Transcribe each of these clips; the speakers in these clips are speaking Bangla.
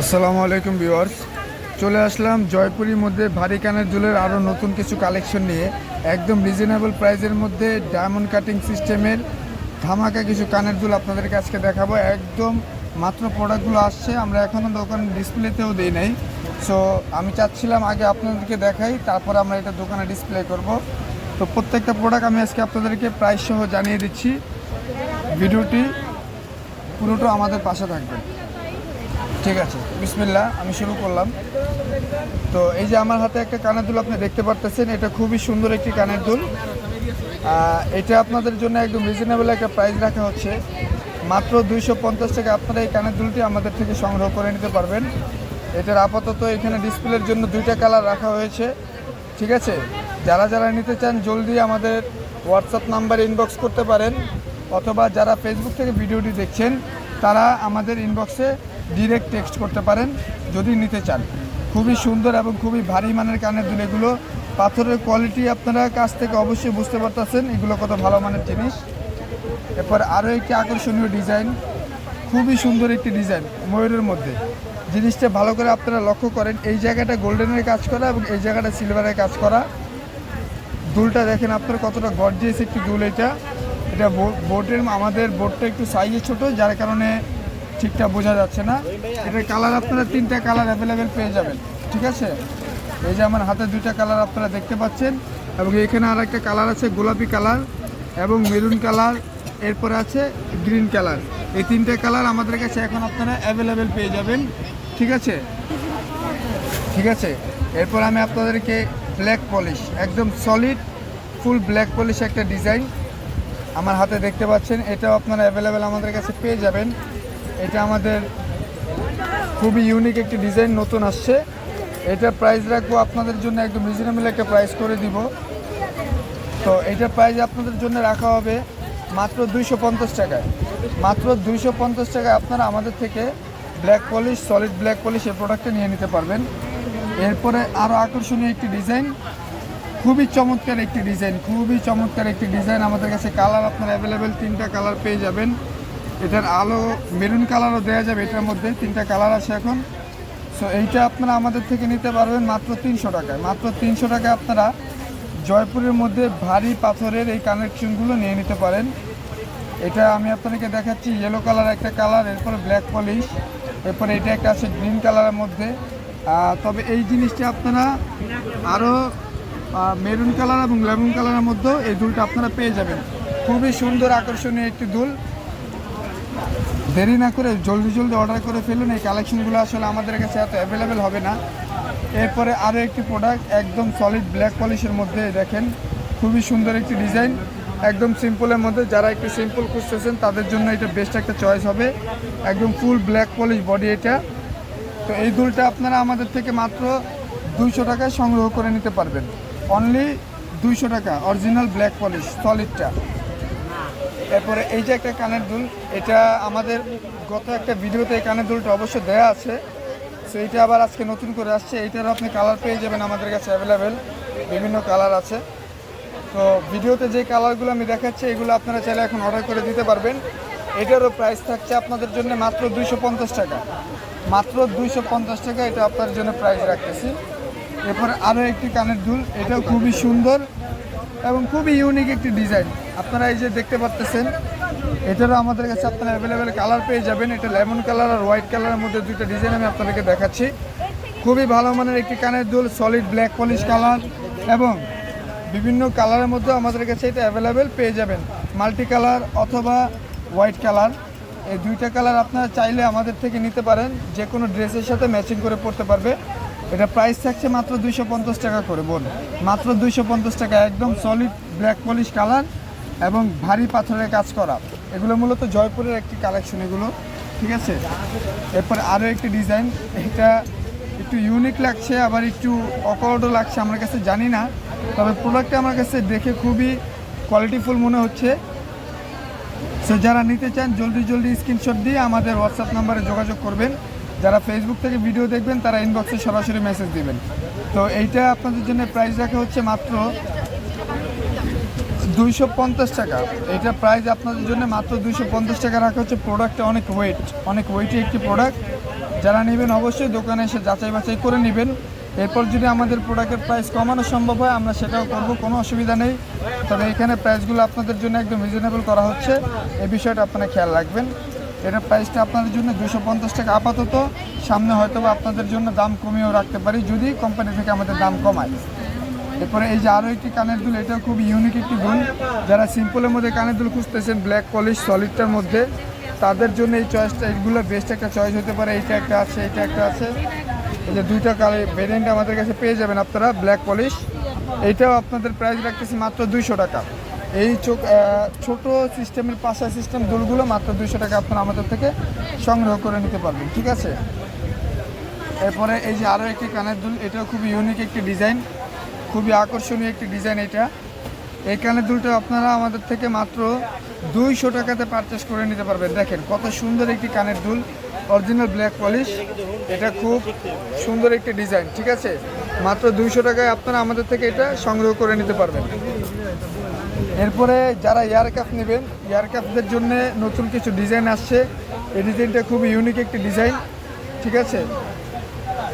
আসসালামু আলাইকুম ভিউয়ার্স। চলে আসলাম জয়পুরীর মধ্যে ভারী কানের দুলের আরও নতুন কিছু কালেকশন নিয়ে। একদম রিজনেবল প্রাইসের মধ্যে ডায়মন্ড কাটিং সিস্টেমের ধামাকা কিছু কানের দুল আপনাদেরকে আজকে দেখাবো। একদম মাত্র প্রোডাক্টগুলো আসছে, আমরা এখনও দোকান ডিসপ্লেতেও দিই নাই। সো আমি চাচ্ছিলাম আগে আপনাদেরকে দেখাই, তারপর আমরা এটা দোকানে ডিসপ্লে করব। তো প্রত্যেকটা প্রোডাক্ট আমি আজকে আপনাদেরকে প্রাইস সহ জানিয়ে দিচ্ছি। ভিডিওটি পুরোটা আমাদের পাশে থাকবেন ঠিক আছে বিসমিল্লা আমি শুরু করলাম। তো এই যে আমার হাতে একটা কানের দুল আপনি দেখতে পারতেছেন, এটা খুবই সুন্দর একটি কানের দুল। এটা আপনাদের জন্য একদম রিজনেবল একটা প্রাইস রাখা হচ্ছে। মাত্র দুইশো পঞ্চাশ টাকা আপনারা এই কানের দুলটি আমাদের থেকে সংগ্রহ করে নিতে পারবেন। এটার আপাতত এখানে ডিসপ্লের জন্য দুইটা কালার রাখা হয়েছে। ঠিক আছে? যারা যারা নিতে চান, জলদি আমাদের হোয়াটসঅ্যাপ নাম্বার ইনবক্স করতে পারেন। অথবা যারা ফেসবুক থেকে ভিডিওটি দেখছেন, তারা আমাদের ইনবক্সে ডিরেক্ট টেক্সট করতে পারেন, যদি নিতে চান। খুবই সুন্দর এবং খুবই ভারী মানের কানের দুল এগুলো। পাথরের কোয়ালিটি আপনারা কাছ থেকে অবশ্যই বুঝতে পারতেছেন, এগুলো কত ভালো মানের জিনিস। এরপর আরও একটি আকর্ষণীয় ডিজাইন খুবই সুন্দর একটি ডিজাইন ময়ূরের মধ্যে। জিনিসটা ভালো করে আপনারা লক্ষ্য করেন, এই জায়গাটা গোল্ডেনের কাজ করা এবং এই জায়গাটা সিলভারের কাজ করা। দুলটা দেখেন আপনার কতটা গর্জিয়াস একটি দুল এটা। এটা বো- বোর্ডের আমাদের বোর্ডটা একটু সাইজে ছোট, যার কারণে ঠিকঠাক বোঝা যাচ্ছে না। এটার কালার আপনারা তিনটা কালার অ্যাভেলেবেল পেয়ে যাবেন, ঠিক আছে? এই যে আমার হাতে দুইটা কালার আপনারা দেখতে পাচ্ছেন, এবং এখানে আর একটা কালার আছে, গোলাপি কালার এবং মেরুন কালার এরপরে আছে গ্রিন কালার এই তিনটে কালার আমাদের কাছে এখন আপনারা অ্যাভেলেবেল পেয়ে যাবেন, ঠিক আছে? ঠিক আছে? এরপর আমি আপনাদেরকে ব্ল্যাক পলিশ একদম সলিড ফুল ব্ল্যাক পলিশ একটা ডিজাইন আমার হাতে দেখতে পাচ্ছেন, এটাও আপনারা অ্যাভেলেবেল আমাদের কাছে পেয়ে যাবেন। এটা আমাদের খুবই ইউনিক একটি ডিজাইন নতুন আসছে। এটা প্রাইস রাখব আপনাদের জন্য একদম রিজনেবল একটা প্রাইস করে দিব। তো এটা প্রাইস আপনাদের জন্য রাখা হবে মাত্র দুইশো পঞ্চাশ টাকায়। মাত্র দুইশো পঞ্চাশ টাকায় আপনারা আমাদের থেকে black polish solid black polish এই প্রোডাক্টটা নিয়ে নিতে পারবেন। এরপরে আরও আকর্ষণীয় একটি ডিজাইন খুবই চমৎকার একটি ডিজাইন খুবই চমৎকার একটি ডিজাইন আমাদের কাছে কালার আপনার অ্যাভেলেবেল তিনটা কালার পেয়ে যাবেন। এটার আলো মেরুন কালারও দেওয়া যাবে, এটার মধ্যে তিনটা কালার আছে এখন। সো এইটা আপনারা আমাদের থেকে নিতে পারবেন মাত্র তিনশো টাকায়। মাত্র তিনশো টাকায় আপনারা জয়পুরের মধ্যে ভারী পাথরের এই কানেকশনগুলো নিয়ে নিতে পারেন। এটা আমি আপনাদেরকে দেখাচ্ছি ইয়েলো কালার একটা কালার এরপরে ব্ল্যাক পলিশ এরপরে এটা একটা আছে গ্রিন কালারের মধ্যে। তবে এই জিনিসটা আপনারা আরও মেরুন কালার এবং লেমন কালারের মধ্যেও এই দুলটা আপনারা পেয়ে যাবেন। খুবই সুন্দর আকর্ষণীয় একটি দুল। দেরি না করে জলদি জলদি অর্ডার করে ফেলুন। এই কালেকশনগুলো আসলে আমাদের কাছে এত অ্যাভেলেবেল হবে না। এরপরে আরও একটি প্রোডাক্ট একদম সলিড ব্ল্যাক পলিশের মধ্যে দেখেন, খুবই সুন্দর একটি ডিজাইন একদম সিম্পলের মধ্যে যারা একটু সিম্পল খুঁজতেছেন, তাদের জন্য এটা বেস্ট একটা চয়েস হবে। একদম ফুল ব্ল্যাক পলিশ বডি এটা। তো এই দুলটা আপনারা আমাদের থেকে মাত্র দুইশো টাকায় সংগ্রহ করে নিতে পারবেন। অনলি দুইশো টাকা অরিজিনাল ব্ল্যাক পলিশ সলিডটা এরপরে এই যে একটা কানের দুল, এটা আমাদের গত একটা ভিডিওতে এই কানের দুলটা অবশ্য দেয়া আছে। সো এইটা আবার আজকে নতুন করে আসছে। এইটারও আপনি কালার পেয়ে যাবেন আমাদের কাছে অ্যাভেলেবেল বিভিন্ন কালার আছে। তো ভিডিওতে যে কালারগুলো আমি দেখাচ্ছি, এগুলো আপনারা চাইলে এখন অর্ডার করে দিতে পারবেন। এটারও প্রাইস থাকছে আপনাদের জন্য মাত্র দুইশো পঞ্চাশ টাকা। মাত্র দুইশো পঞ্চাশ টাকা এটা আপনার জন্য প্রাইস রাখতেছি। এরপরে আরও একটি কানের দুল, এটাও খুবই সুন্দর। এবং খুবই ইউনিক একটি ডিজাইন আপনারা এই যে দেখতে পাচ্তেছেন, এটারও আমাদের কাছে আপনারা অ্যাভেলেবেল কালার পেয়ে যাবেন। এটা লেমন কালার আর হোয়াইট কালারের মধ্যে দুইটা ডিজাইন আমি আপনাদেরকে দেখাচ্ছি। খুবই ভালো মানের একটি কানের দুল সলিড ব্ল্যাক পলিশ কালার এবং বিভিন্ন কালারের মধ্যে আমাদের কাছে এটা অ্যাভেলেবেল পেয়ে যাবেন। মাল্টি কালার অথবা হোয়াইট কালার এই দুইটা কালার আপনারা চাইলে আমাদের থেকে নিতে পারেন। যে কোনো ড্রেসের সাথে ম্যাচিং করে পরতে পারবে। এটা প্রাইস থাকছে মাত্র দুইশো পঞ্চাশ টাকা করে, বোন। মাত্র দুইশো পঞ্চাশ টাকা, একদম সলিড ব্ল্যাক পলিশ কালার এবং ভারী পাথরের কাজ করা। এগুলো মূলত জয়পুরের একটি কালেকশন এগুলো, ঠিক আছে? এরপর আরও একটি ডিজাইন এটা একটু ইউনিক লাগছে, আবার একটু অকওয়ার্ডও লাগছে আমার কাছে, জানি না। তবে প্রোডাক্টটা আমার কাছে দেখে খুবই কোয়ালিটিফুল মনে হচ্ছে। সো যারা নিতে চান, জলদি জলদি স্ক্রিনশট দিয়ে আমাদের হোয়াটসঅ্যাপ নাম্বারে যোগাযোগ করবেন। যারা ফেসবুক থেকে ভিডিও দেখবেন, তারা ইনবক্সে সরাসরি মেসেজ দিবেন। তো এইটা আপনাদের জন্য প্রাইস রাখা হচ্ছে মাত্র দুইশো পঞ্চাশ টাকা। এটা প্রাইস আপনাদের জন্য মাত্র দুইশো পঞ্চাশ টাকা রাখা হচ্ছে। প্রোডাক্টটা অনেক ওয়েট অনেক ওয়েটি একটি প্রোডাক্ট যারা নেবেন অবশ্যই দোকানে এসে যাচাই বাছাই করে নেবেন। এরপর যদি আমাদের প্রোডাক্টের প্রাইস কমানো সম্ভব হয়, আমরা সেটাও করব, কোনো অসুবিধা নেই। তবে এখানে প্রাইসগুলো আপনাদের জন্য একদম রিজনেবল করা হচ্ছে। এই বিষয়টা আপনারা খেয়াল রাখবেন। এটার প্রাইসটা আপনাদের জন্য দুশো পঞ্চাশ টাকা আপাতত। সামনে হয়তো আপনাদের জন্য দাম কমিয়েও রাখতে পারি, যদি কোম্পানি থেকে আমাদের দাম কমায়। এরপরে এই যে আরও একটি কানের দুল, এটাও খুব ইউনিক একটি দুল। যারা সিম্পলের মধ্যে কানের দুল খুঁজতেছেন ব্ল্যাক পলিশ সলিডটার মধ্যে, তাদের জন্য এই চয়েসটা এগুলো বেস্ট একটা চয়েস হতে পারে। এইটা একটা আছে, এইটা একটা আছে। এই যে দুইটা কালার ভেরিয়েন্ট আমাদের কাছে পেয়ে যাবেন আপনারা ব্ল্যাক পলিশ এইটাও আপনাদের প্রাইস রাখতেছি মাত্র দুইশো টাকা। এই চোখ ছোট সিস্টেমের পাশা সিস্টেম দুলগুলো মাত্র দুইশো টাকা আপনারা আমাদের থেকে সংগ্রহ করে নিতে পারবেন, ঠিক আছে? এরপরে এই যে আরও একটি কানের দুল, এটাও খুবই ইউনিক একটি ডিজাইন খুবই আকর্ষণীয় একটি ডিজাইন এটা। এই কানের দুলটা আপনারা আমাদের থেকে মাত্র দুইশো টাকাতে পারচেস করে নিতে পারবেন। দেখেন কত সুন্দর একটি কানের দুল অরিজিনাল ব্ল্যাক পলিশ এটা খুব সুন্দর একটি ডিজাইন ঠিক আছে? মাত্র দুইশো টাকায় আপনারা আমাদের থেকে এটা সংগ্রহ করে নিতে পারবেন। এরপরে যারা এয়ারক্রাফট নেবেন এয়ারক্রাফটদের জন্য নতুন কিছু ডিজাইন আসছে। এই ডিজাইনটা খুব ইউনিক একটি ডিজাইন ঠিক আছে?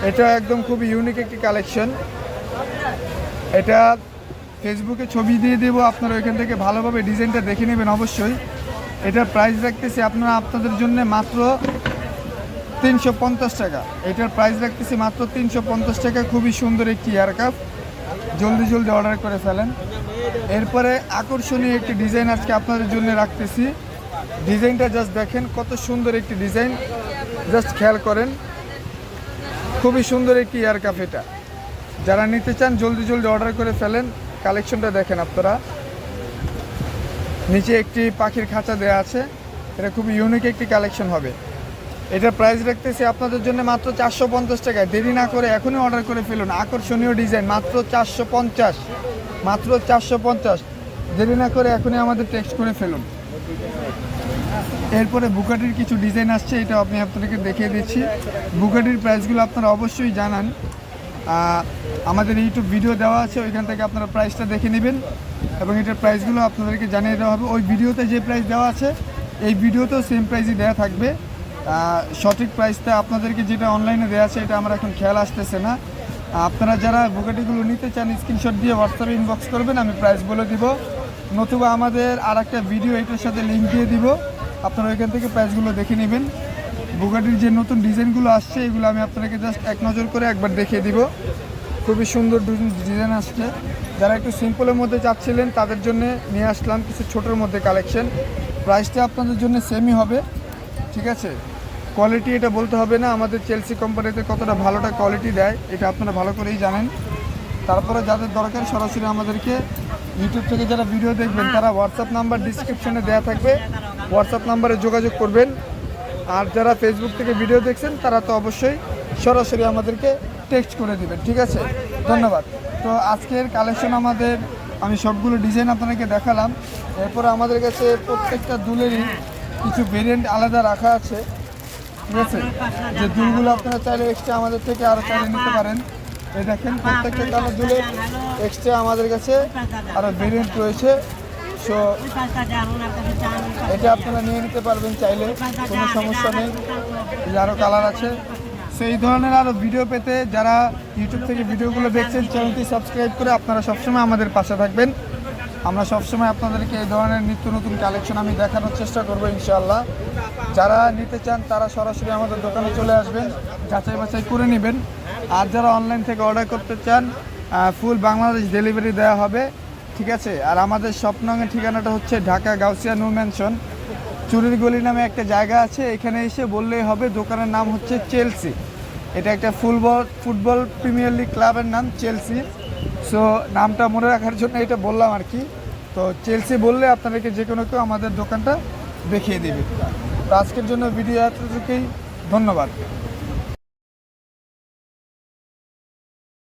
এটা একদম খুব ইউনিক একটি কালেকশন এটা ফেসবুকে ছবি দিয়ে দেবো, আপনারা ওইখান থেকে ভালোভাবে ডিজাইনটা দেখে নেবেন অবশ্যই। এটার প্রাইস রাখতেছি আপনারা আপনাদের জন্য মাত্র তিনশো পঞ্চাশ টাকা। এটার প্রাইস রাখতেছি মাত্র তিনশো পঞ্চাশ টাকা। খুবই সুন্দর একটি এয়ারক্রাফট জলদি জলদি অর্ডার করে ফেলেন। এরপরে আকর্ষণীয় একটি ডিজাইন আজকে আপনাদের জন্য রাখতেছি। ডিজাইনটা জাস্ট দেখেন কত সুন্দর একটি ডিজাইন জাস্ট খেয়াল করেন। খুবই সুন্দর একটি এয়ার কাপ এটা। যারা নিতে চান, জলদি জলদি অর্ডার করে ফেলেন। কালেকশনটা দেখেন আপনারা। নিচে একটি পাখির খাঁচা দেওয়া আছে। এটা খুব ইউনিক একটি কালেকশন হবে। এটার প্রাইস রাখতেছি আপনাদের জন্য মাত্র চারশো পঞ্চাশ টাকায়। দেরি না করে এখনই অর্ডার করে ফেলুন। আকর্ষণীয় ডিজাইন মাত্র চারশো পঞ্চাশ। মাত্র চারশো পঞ্চাশ। দেরি না করে এখনই আমাদের টেক্সট করে ফেলুন। এরপরে বুকাটির কিছু ডিজাইন আসছে, এটা আমি আপনাদেরকে দেখিয়ে দিচ্ছি। বুকাটির প্রাইসগুলো আপনারা অবশ্যই জানান। আমাদের ইউটিউব ভিডিও দেওয়া আছে, ওইখান থেকে আপনারা প্রাইসটা দেখে নেবেন। এবং এটার প্রাইসগুলো আপনাদেরকে জানিয়ে দেওয়া হবে। ওই ভিডিওতে যে প্রাইস দেওয়া আছে, এই ভিডিওতেও সেম প্রাইসই দেওয়া থাকবে। সঠিক প্রাইসটা আপনাদেরকে যেটা অনলাইনে দেওয়া আছে, এটা আমার এখন খেয়াল আসতেছে না। আপনারা যারা বুকাটিগুলো নিতে চান স্ক্রিনশট দিয়ে হোয়াটসঅ্যাপে ইনবক্স করবেন, আমি প্রাইস বলে দিব। নতুবা আমাদের আর একটা ভিডিও এটার সাথে লিঙ্ক দিয়ে দিব। আপনারা ওইখান থেকে প্রাইসগুলো দেখে নেবেন। বুগাটির যে নতুন ডিজাইনগুলো আসছে, এগুলো আমি আপনাকে জাস্ট এক নজর করে একবার দেখিয়ে দিব। খুবই সুন্দর ডিজাইন আসছে। যারা একটু সিম্পলের মধ্যে চাচ্ছিলেন, তাদের জন্য নিয়ে আসলাম কিছু ছোটোর মধ্যে কালেকশন প্রাইসটা আপনাদের জন্য সেমই হবে। ঠিক আছে? কোয়ালিটি এটা বলতে হবে না, আমাদের চেলসি কোম্পানিতে কতটা ভালোটা কোয়ালিটি দেয়, এটা আপনারা ভালো করেই জানেন। তারপরে যাদের দরকার সরাসরি আমাদেরকে ইউটিউব থেকে যারা ভিডিও দেখবেন, তারা হোয়াটসঅ্যাপ নাম্বার ডিসক্রিপশনে দেওয়া থাকবে। হোয়াটসঅ্যাপ নাম্বারে যোগাযোগ করবেন। আর যারা ফেসবুক থেকে ভিডিও দেখছেন, তারা তো অবশ্যই সরাসরি আমাদেরকে টেক্সট করে দিবেন, ঠিক আছে? ধন্যবাদ। তো আজকের কালেকশন আমাদের, আমি সবগুলো ডিজাইন আপনাদেরকে দেখালাম। এরপর আমাদের কাছে প্রত্যেকটা দুলেরই কিছু ভেরিয়েন্ট আলাদা রাখা আছে। ঠিক যে দুলগুলো আপনারা চাইলে এক্সট্রা আমাদের থেকে আরও চাইলে নিতে পারেন। এই দেখেন, প্রত্যেকটা কালার দুলে এক্সট্রা আমাদের কাছে আরও ভেরিয়েন্ট রয়েছে। সো এটা আপনারা নিয়ে নিতে পারবেন চাইলে, কোনো সমস্যা নেই। আরও কালার আছে। সো এই ধরনের আরও ভিডিও পেতে যারা ইউটিউব থেকে ভিডিওগুলো দেখছেন চ্যানেলটি সাবস্ক্রাইব করে আপনারা সবসময় আমাদের পাশে থাকবেন। আমরা সবসময় আপনাদেরকে এই ধরনের নিত্য নতুন কালেকশন আমি দেখানোর চেষ্টা করব ইনশাআল্লাহ। যারা নিতে চান, তারা সরাসরি আমাদের দোকানে চলে আসবেন, যাচাই বাছাই করে নেবেন। আর যারা অনলাইন থেকে অর্ডার করতে চান ফুল বাংলাদেশ ডেলিভারি দেওয়া হবে, ঠিক আছে? আর আমাদের স্বপ্নঙ্গের ঠিকানাটা হচ্ছে ঢাকা গাউসিয়া নো ম্যানশন চুরির গলি নামে একটা জায়গা আছে, এখানে এসে বললেই হবে দোকানের নাম হচ্ছে চেলসি এটা একটা ফুটবল ফুটবল প্রিমিয়ার লিগ ক্লাবের নাম চেলসি সো নামটা মনে রাখার জন্য এটা বললাম আর কি। তো চেলসি বললে আপনাদেরকে যে কোনো কেউ আমাদের দোকানটা দেখিয়ে দেবে। তো আজকের জন্য ভিডিও এতটুকুই। ধন্যবাদ।